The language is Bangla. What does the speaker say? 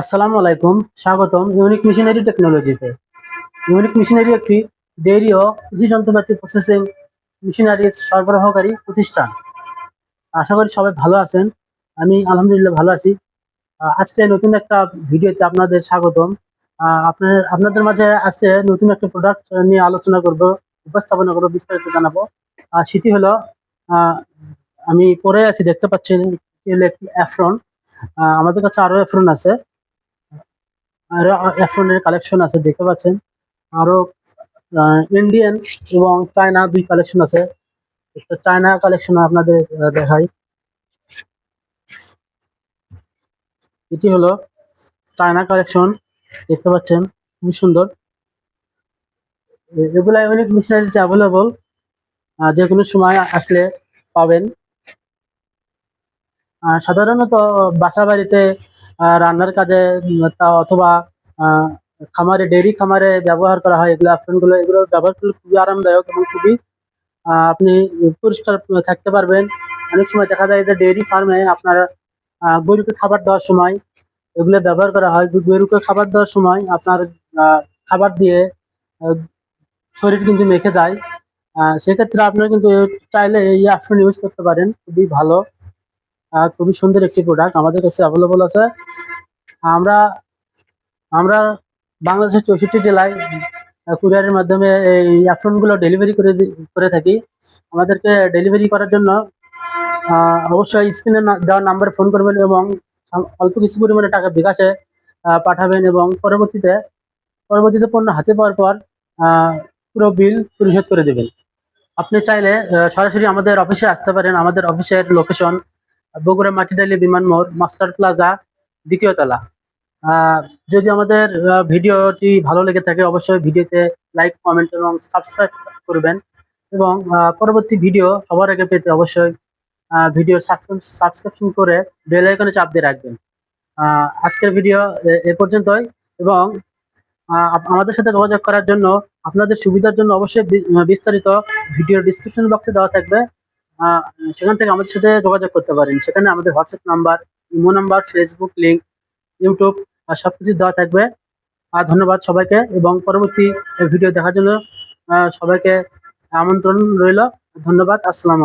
আসসালামু আলাইকুম, স্বাগতম ইউনিক মিশনারি টেকনোলজিতে ইউনিক মিশনারি একটি ডেইরি ও কৃষি যন্ত্রপাতি প্রসেসিং মিশনারি সরবরাহকারী প্রতিষ্ঠান। আশা করি সবাই ভালো আছেন, আমি আলহামদুলিল্লাহ ভালো আছি। আজকে নতুন একটা ভিডিওতে আপনাদের স্বাগতম। আপনার, আপনাদের মাঝে আজকে নতুন একটা প্রোডাক্ট নিয়ে আলোচনা করব, উপস্থাপনা করব, বিস্তারিত জানাব। আর সেটি হলো আমি পরে আছি, দেখতে পাচ্ছেন একটি অ্যাফ্রন আমাদের কাছে আরও অ্যাফ্রন আছে। আরও অ্যাফ্রনের কালেকশন আছে, দেখতে পাচ্ছেন। আরও ইন্ডিয়ান এবং চায়না দুই কালেকশন আছে। একটা চায়না কালেকশন আপনাদের দেখাই। এটি হলো চায়না কালেকশন দেখতে পাচ্ছেন খুব সুন্দর। এগুলা অনেক মিশনারিতে অ্যাভেলেবল যে কোনো সময় আসলে পাবেন। সাধারণত বাসা বাড়িতে রান্নার কাজে তা অথবা খামারে ডেইরি খামারে ব্যবহার করা হয়, এগুলো গুলো এগুলো ব্যবহার করলে খুবই আরামদায়ক এবং খুবই আপনি পরিষ্কার থাকতে পারবেন। অনেক সময় দেখা যায় যে ডেইরি ফার্মে আপনার গরুকে খাবার দেওয়ার সময় এগুলো ব্যবহার করা হয়। গরুকে খাবার দেওয়ার সময় আপনার খাবার দিয়ে শরীর কিন্তু মেখে যায়। সেক্ষেত্রে আপনারা কিন্তু চাইলে এই অ্যাপসন ইউজ করতে পারেন। খুবই ভালো। খুবই সুন্দর একটি প্রোডাক্ট আমাদের কাছে অ্যাভেলেবল আছে। আমরা আমরা বাংলাদেশের চৌষট্টি জেলায় কুরিয়ারের মাধ্যমে এই অ্যাফ্রনগুলো ডেলিভারি করে করে থাকি। আমাদেরকে ডেলিভারি করার জন্য অবশ্যই স্ক্রিনে দেওয়া নাম্বারে ফোন করবেন এবং অল্প কিছু পরিমাণে টাকা বিকাশে পাঠাবেন এবং পরবর্তীতে পরবর্তীতে পণ্য হাতে পাওয়ার পর পুরো বিল পরিশোধ করে দেবেন। আপনি চাইলে সরাসরি আমাদের অফিসে আসতে পারেন। আমাদের অফিসের লোকেশন বগুড়া মাটিডালি বিমান মোড় মাস্টার প্লাজা দ্বিতীয় তলা। যদি আমাদের ভিডিওটি ভালো লেগে থাকে, অবশ্যই ভিডিওতে লাইক, কমেন্ট এবং সাবস্ক্রাইব করবেন এবং পরবর্তী ভিডিও সবার আগে পেতে অবশ্যই ভিডিও সাবস্ক্রিপশন করে বেল আইকনে চাপ দিয়ে রাখবেন। আজকের ভিডিও এ- পর্যন্তই এবং আমাদের সাথে যোগাযোগ করার জন্য, আপনাদের সুবিধার জন্য অবশ্যই বিস্তারিত ভিডিও ডিসক্রিপশন বক্সে দেওয়া থাকবে। সেখান থেকে আমাদের সাথে যোগাযোগ করতে পারেন। সেখানে আমাদের WhatsApp number imo number Facebook link YouTube আর সবকিছু দেওয়া থাকবে। আর ধন্যবাদ সবাইকে এবং পরবর্তী ভিডিও দেখার জন্য সবাইকে আমন্ত্রণ রইল। ধন্যবাদ, আসসালাম